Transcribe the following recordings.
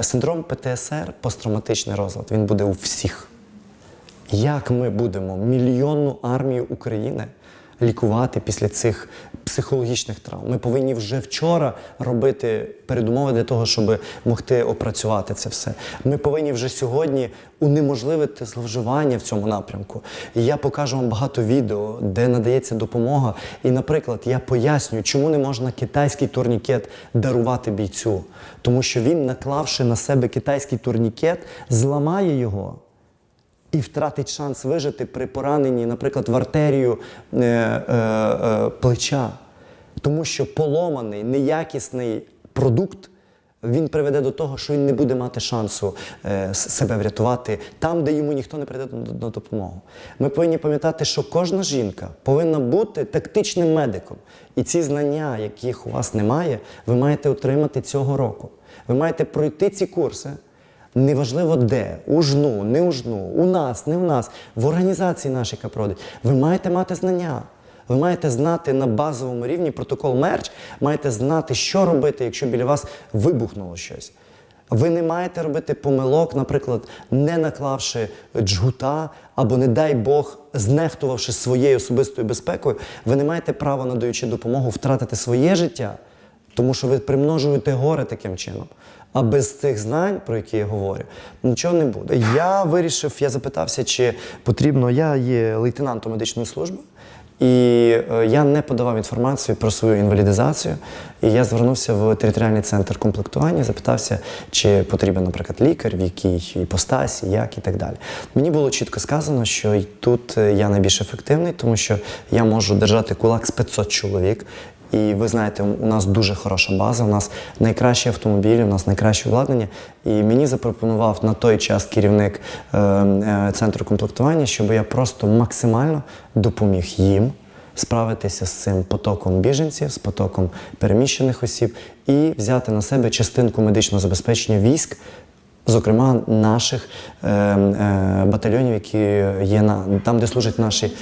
Е, Синдром ПТСР, посттравматичний розлад, він буде у всіх. Як ми будемо мільйонну армію України лікувати після цих психологічних травм? Ми повинні вже вчора робити передумови для того, щоб могти опрацювати це все. Ми повинні вже сьогодні унеможливити зловживання в цьому напрямку. Я покажу вам багато відео, де надається допомога. І, наприклад, я пояснюю, чому не можна китайський турнікет дарувати бійцю, тому що він, наклавши на себе китайський турнікет, зламає його і втратить шанс вижити при пораненні, наприклад, в артерію е, е, е, плеча. Тому що поломаний, неякісний продукт. Він приведе до того, що він не буде мати шансу е, себе врятувати там, де йому ніхто не прийде на- допомогу. Ми повинні пам'ятати, що кожна жінка повинна бути тактичним медиком. І ці знання, яких у вас немає, ви маєте отримати цього року. Ви маєте пройти ці курси. Неважливо де, у жну, не у жну, у нас, не у нас, в організації нашій, яка проводить. Ви маєте мати знання. Ви маєте знати на базовому рівні протокол мерч, маєте знати, що робити, якщо біля вас вибухнуло щось. Ви не маєте робити помилок, наприклад, не наклавши джгута або, не дай Бог, знехтувавши своєю особистою безпекою, ви не маєте права, надаючи допомогу, втратити своє життя, тому що ви примножуєте горе таким чином. А без цих знань, про які я говорю, нічого не буде. Я вирішив, я запитався, чи потрібно. Я є лейтенантом медичної служби, і е, я не подавав інформацію про свою інвалідизацію. І я звернувся в територіальний центр комплектування, запитався, чи потрібен, наприклад, лікар, в якій іпостасі, як і так далі. Мені було чітко сказано, що тут е, я найбільш ефективний, тому що я можу держати кулак з 500 чоловік. І ви знаєте, у нас дуже хороша база, у нас найкращі автомобілі, у нас найкраще обладнання. І мені запропонував на той час керівник е, е, центру комплектування, щоб я просто максимально допоміг їм справитися з цим потоком біженців, з потоком переміщених осіб і взяти на себе частинку медичного забезпечення військ. Зокрема, наших е, е, батальйонів, які є на там, де служать наші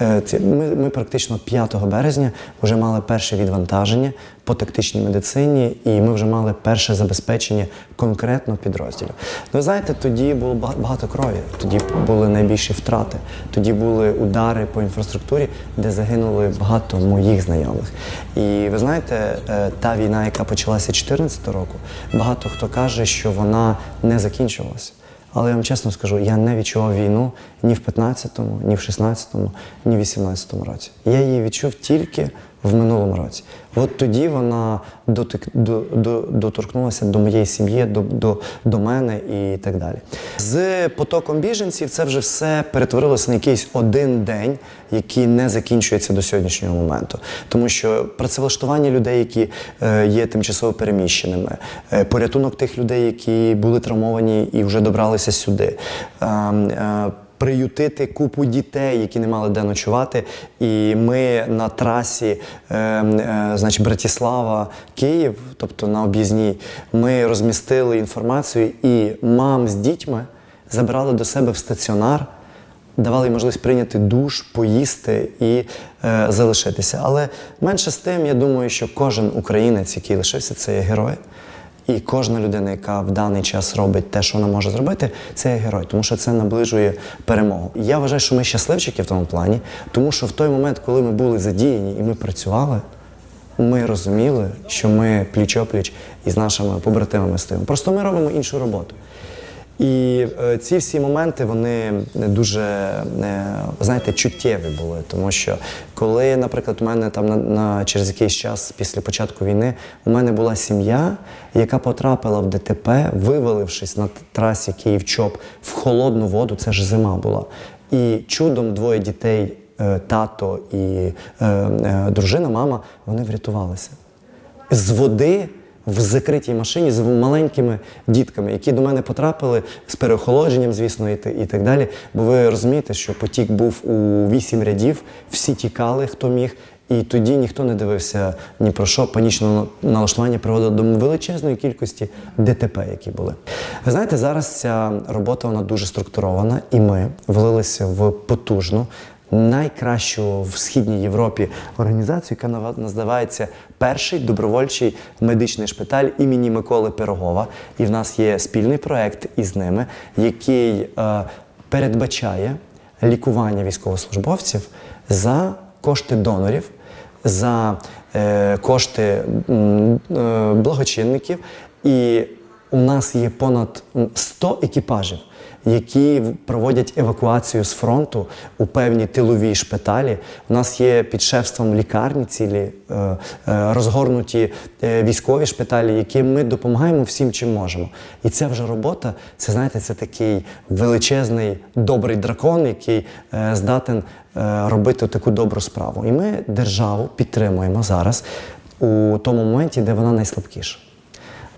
Ми, ми практично 5 березня вже мали перше відвантаження по тактичній медицині, і ми вже мали перше забезпечення конкретно підрозділів. Ну, ви знаєте, тоді було багато крові, тоді були найбільші втрати, тоді були удари по інфраструктурі, де загинули багато моїх знайомих. І ви знаєте, е, та війна, яка почалася 2014 року, багато хто каже, що вона не закінчувалася. Але я вам чесно скажу, я не відчував війну ні в 15-му, ні в 16-му, ні в 18-му році. Я її відчув тільки в минулому році. От тоді вона дотик, до, до, доторкнулася до моєї сім'ї, до, до, до мене і так далі. З потоком біженців це вже все перетворилося на якийсь один день, який не закінчується до сьогоднішнього моменту. Тому що працевлаштування людей, які е, є тимчасово переміщеними, е, порятунок тих людей, які були травмовані і вже добралися сюди. е, е, Приютити купу дітей, які не мали де ночувати. І ми на трасі, е, е, значить, Братіслава, Київ, тобто на об'їзній, ми розмістили інформацію і мам з дітьми забрали до себе в стаціонар давали можливість прийняти душ, поїсти і е, залишитися. Але менше з тим, я думаю, що кожен українець, який лишився, це є герой. І кожна людина, яка в даний час робить те, що вона може зробити, це герой, тому що це наближує перемогу. Я вважаю, що ми щасливчики в тому плані, тому що в той момент, коли ми були задіяні і ми працювали, ми розуміли, що ми пліч-опліч із нашими побратимами стоїмо. Просто ми робимо іншу роботу. І е, ці всі моменти вони дуже е, знаєте, чуттєві були, тому що коли, наприклад, у мене там на, на через якийсь час після початку війни у мене була сім'я, яка потрапила в ДТП, вивалившись на трасі Київ-Чоп в холодну воду, це ж зима була. І чудом двоє дітей, е, тато і е, е, дружина, мама, вони врятувалися з води в закритій машині з маленькими дітками, які до мене потрапили з переохолодженням, звісно, і, і так далі. Бо ви розумієте, що потік був у вісім рядів, всі тікали, хто міг. І тоді ніхто не дивився ні про що. Панічне налаштування приводило до величезної кількості ДТП, які були. Ви знаєте, зараз ця робота вона дуже структурована, і ми влилися в потужну найкращу в східній Європі організацію, яка називається Перший добровольчий медичний шпиталь імені Миколи Пирогова. І в нас є спільний проект із ними, який е, передбачає лікування військовослужбовців за кошти донорів, за е, кошти е, благочинників. І у нас є понад 100 екіпажів, які проводять евакуацію з фронту у певні тилові шпиталі. У нас є під шефством лікарні цілі е, е, розгорнуті е, військові шпиталі, яким ми допомагаємо всім, чим можемо. І ця вже робота, це знаєте, це такий величезний добрий дракон, який здатен робити таку добру справу. І ми державу підтримуємо зараз у тому моменті, де вона найслабкіша.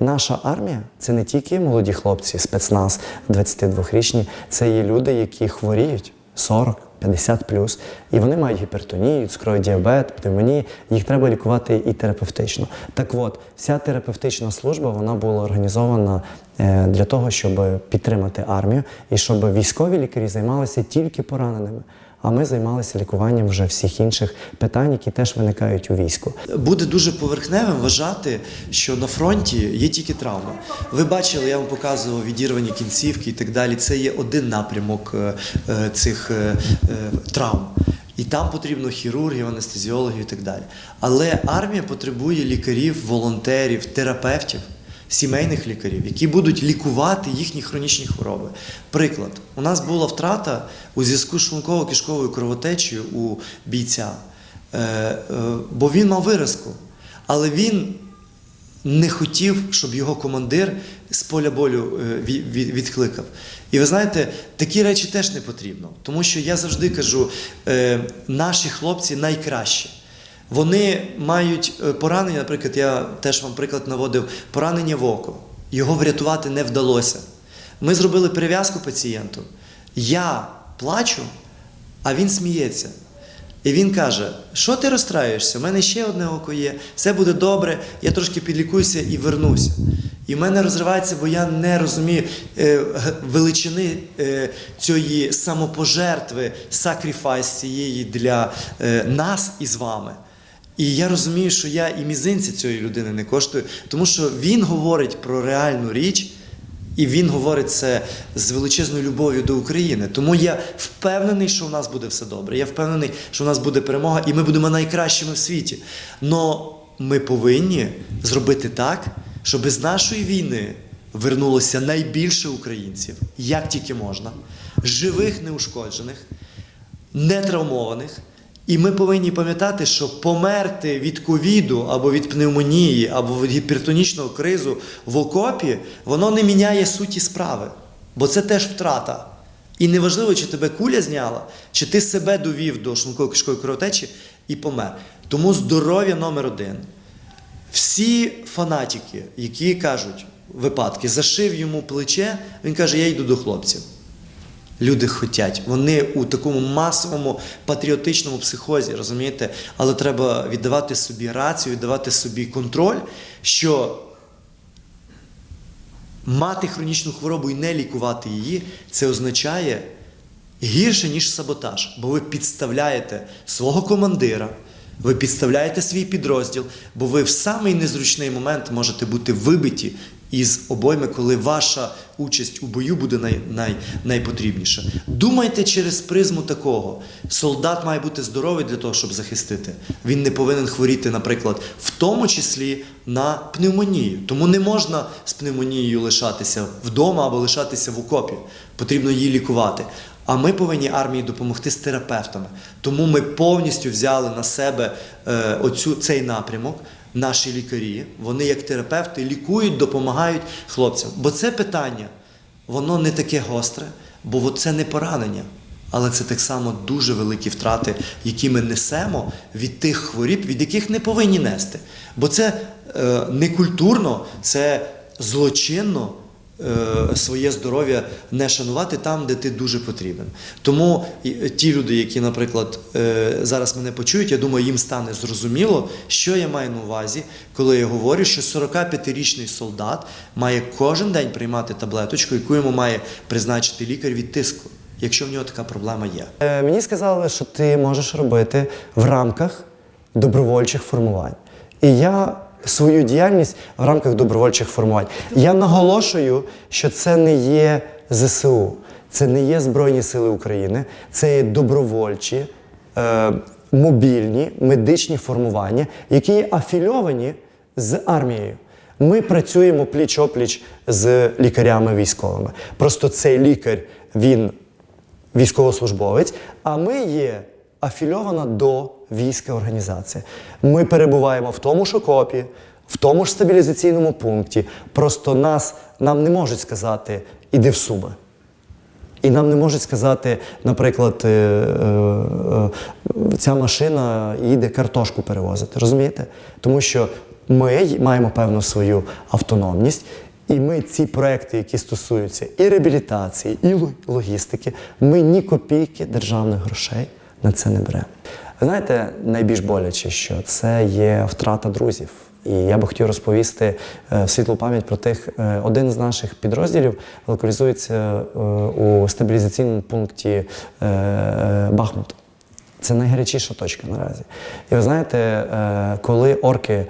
Наша армія це не тільки молоді хлопці, спецназ 22-річні, це є люди, які хворіють 40, 50 плюс, і вони мають гіпертонію, цукровий діабет, пневмонію. Їх треба лікувати і терапевтично. Так от, вся терапевтична служба вона була організована е, для того, щоб підтримати армію і щоб військові лікарі займалися тільки пораненими. А ми займалися лікуванням вже всіх інших питань, які теж виникають у війську. Буде дуже поверхневим вважати, що на фронті є тільки травма. Ви бачили, я вам показував відірвані кінцівки і так далі. Це є один напрямок е, е, цих е, травм. І там потрібно хірургів, анестезіологів і так далі. Але армія потребує лікарів, волонтерів, терапевтів, сімейних лікарів, які будуть лікувати їхні хронічні хвороби. Приклад, у нас була втрата у зв'язку з шлунково-кишковою кровотечею у бійця, Е, е, бо він мав виразку. Але він не хотів, щоб його командир з поля болю е, ві- ві- відкликав. І ви знаєте, такі речі теж не потрібно. Тому що я завжди кажу, наші хлопці найкращі. Вони мають е, поранення, наприклад, я теж вам приклад наводив, поранення в око. Його врятувати не вдалося. Ми зробили перев'язку пацієнту. Я плачу, а він сміється. І він каже: що ти розстраюєшся? У мене ще одне око є, все буде добре, я трошки підлікуюся і вернуся. І в мене розривається, бо я не розумію е, величини е, цієї самопожертви, сакріфайс цієї для нас і з вами. І я розумію, що я і мізинця цієї людини не коштую, тому що він говорить про реальну річ, і він говорить це з величезною любов'ю до України. Тому я впевнений, що у нас буде все добре. Я впевнений, що у нас буде перемога, і ми будемо найкращими в світі. Но ми повинні зробити так, щоб з нашої війни вернулося найбільше українців, як тільки можна, живих, неушкоджених, нетравмованих. І ми повинні пам'ятати, що померти від ковіду або від пневмонії, або від гіпертонічного кризу в окопі, воно не міняє суті справи, бо це теж втрата. І неважливо, чи тебе куля зняла, чи ти себе довів до шлунково-кишкової кровотечі і помер. Тому здоров'я номер один. Всі фанатики, які кажуть випадки, зашив йому плече, він каже: Я йду до хлопців. Люди хотять. Вони у такому масовому патріотичному психозі, розумієте? Але треба віддавати собі рацію, віддавати собі контроль, що мати хронічну хворобу і не лікувати її, це означає гірше, ніж саботаж. Бо ви підставляєте свого командира, ви підставляєте свій підрозділ, бо ви в самий незручний момент можете бути вибиті із обойми, коли ваша участь у бою буде най, най, найпотрібніша. Думайте через призму такого. Солдат має бути здоровий для того, щоб захистити. Він не повинен хворіти, наприклад, в тому числі на пневмонію. Тому не можна з пневмонією лишатися вдома або лишатися в окопі. Потрібно її лікувати. А ми повинні армії допомогти з терапевтами. Тому ми повністю взяли на себе е, оцю, цей напрямок. Наші лікарі, вони як терапевти лікують, допомагають хлопцям. Бо це питання, воно не таке гостре, бо це не поранення. Але це так само дуже великі втрати, які ми несемо від тих хворіб, від яких не повинні нести. Бо це е, не культурно, це злочинно своє здоров'я не шанувати там, де ти дуже потрібен. Тому е, ті люди, які, наприклад, е, зараз мене почують, я думаю, їм стане зрозуміло, що я маю на увазі, коли я говорю, що 45-річний солдат має кожен день приймати таблеточку, яку йому має призначити лікар від тиску. якщо в нього така проблема є. Е, Мені сказали, що ти можеш робити в рамках добровольчих формувань. І я свою діяльність в рамках добровольчих формувань. Я наголошую, що це не є ЗСУ, це не є Збройні Сили України, це є добровольчі, е, мобільні медичні формування, які є афільовані з армією. Ми працюємо пліч-опліч з лікарями військовими. Просто цей лікар він військовослужбовець, а ми є афільована до війська організація. Ми перебуваємо в тому ж окопі, в тому ж стабілізаційному пункті. Просто нас нам не можуть сказати іди в суби. І нам не можуть сказати, наприклад, е, е, ця машина їде картошку перевозити. Розумієте? Тому що ми маємо певну свою автономність, і ми ці проекти, які стосуються і реабілітації, і логістики, ми ні копійки державних грошей на це не беремо. Знаєте, найбільш боляче, що це є втрата друзів. І я би хотів розповісти е, в світлу пам'ять про тих. е, Один з наших підрозділів локалізується е, у стабілізаційному пункті Бахмут. Це найгарячіша точка наразі. І ви знаєте, коли орки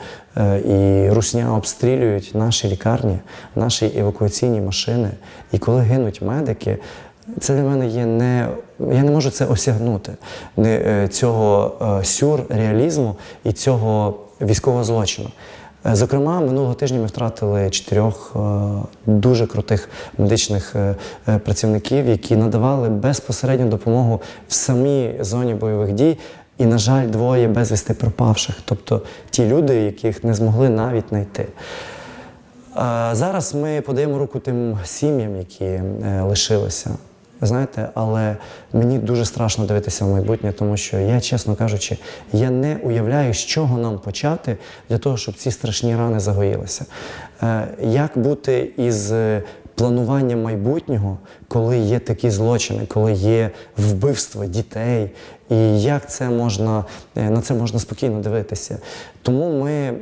і русня обстрілюють наші лікарні, наші евакуаційні машини, і коли гинуть медики, це для мене є не. Я не можу це осягнути не, е, цього е, сюрреалізму і цього військового злочину. Е, Зокрема, минулого тижня ми втратили чотирьох дуже крутих медичних працівників, які надавали безпосередню допомогу в самій зоні бойових дій. І, на жаль, двоє безвісти пропавших, тобто ті люди, яких не змогли навіть знайти. Зараз ми подаємо руку тим сім'ям, які лишилися. Знаєте, але мені дуже страшно дивитися в майбутнє, тому що я, чесно кажучи, я не уявляю, з чого нам почати для того, щоб ці страшні рани загоїлися. Е, Як бути із е, плануванням майбутнього, коли є такі злочини, коли є вбивство дітей, і як це можна е, на це можна спокійно дивитися? Тому ми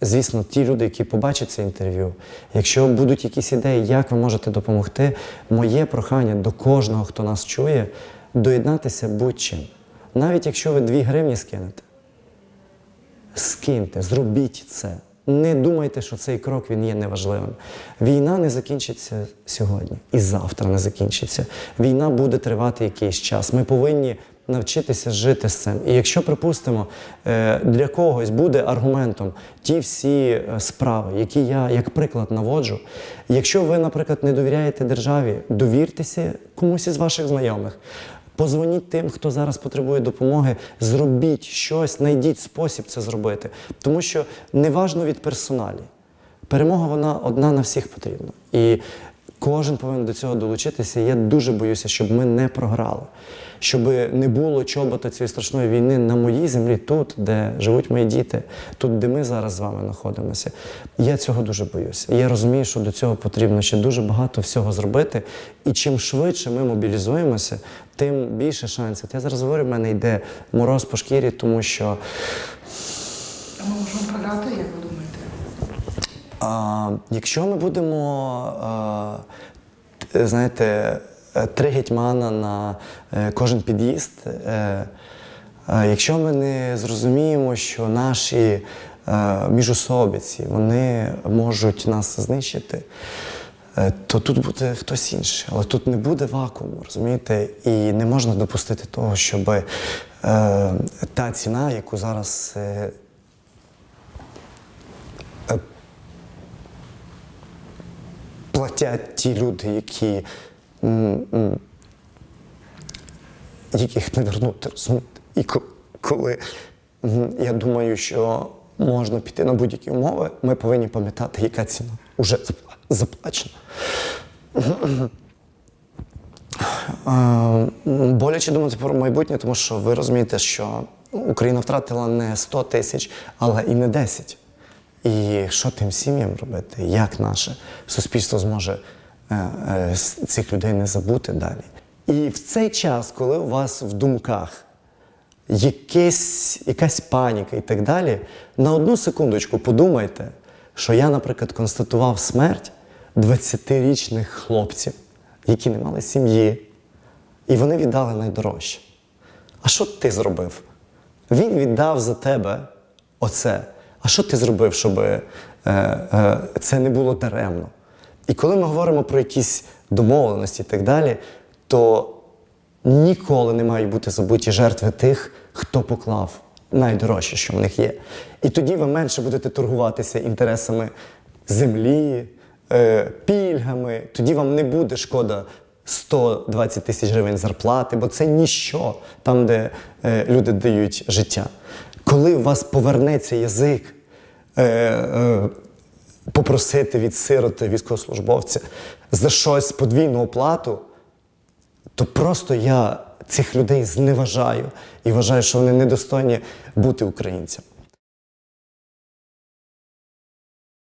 Звісно, ті люди, які побачать це інтерв'ю, якщо будуть якісь ідеї, як ви можете допомогти, моє прохання до кожного, хто нас чує, доєднатися будь-чим. Навіть якщо ви 2 гривні скинете, скиньте, зробіть це. Не думайте, що цей крок він є неважливим. Війна не закінчиться сьогодні і завтра не закінчиться. Війна буде тривати якийсь час. Ми повинні навчитися жити з цим. І якщо, припустимо, е, для когось буде аргументом ті всі е, справи, які я як приклад наводжу, якщо ви, наприклад, не довіряєте державі, довіртеся комусь із ваших знайомих. Позвоніть тим, хто зараз потребує допомоги, зробіть щось, знайдіть спосіб це зробити. Тому що неважно від персоналі. Перемога вона одна на всіх потрібна. І кожен повинен до цього долучитися. Я дуже боюся, щоб ми не програли, щоб не було чобота цієї страшної війни на моїй землі, тут, де живуть мої діти, тут, де ми зараз з вами знаходимося. Я цього дуже боюся. Я розумію, що до цього потрібно ще дуже багато всього зробити. І чим швидше ми мобілізуємося, тим більше шансів. Я зараз говорю, в мене йде мороз по шкірі, тому що ми можемо програти, як? А, якщо ми будемо, а, знаєте, е, три гетьмана на е, кожен під'їзд, е, якщо ми не зрозуміємо, що наші міжособиці вони можуть нас знищити, то тут буде хтось інший, але тут не буде вакууму, розумієте? І не можна допустити того, щоб та ціна, яку зараз платять ті люди, які, яких не вернути, розумієте? І коли я думаю, що можна піти на будь-які умови, ми повинні пам'ятати, яка ціна вже заплачена. Е, Боляче думати про майбутнє, тому що ви розумієте, що Україна втратила не 100 тисяч, але і не 10. І що тим сім'ям робити? Як наше суспільство зможе е, е, цих людей не забути далі? І в цей час, коли у вас в думках якесь, якась паніка і так далі, на одну секундочку подумайте, що я, наприклад, констатував смерть 20-річних хлопців, які не мали сім'ї, і вони віддали найдорожче. А що ти зробив? Він віддав за тебе оце. А що ти зробив, щоб е, е, це не було даремно? І коли ми говоримо про якісь домовленості і так далі, то ніколи не мають бути забуті жертви тих, хто поклав найдорожче, що в них є. І тоді ви менше будете торгуватися інтересами землі, е, пільгами. Тоді вам не буде шкода 120 тисяч гривень зарплати, бо це ніщо там, де е, люди дають життя. Коли у вас повернеться язик, попросити від сироти військовослужбовця за щось подвійну оплату, то просто я цих людей зневажаю і вважаю, що вони недостойні бути українцями.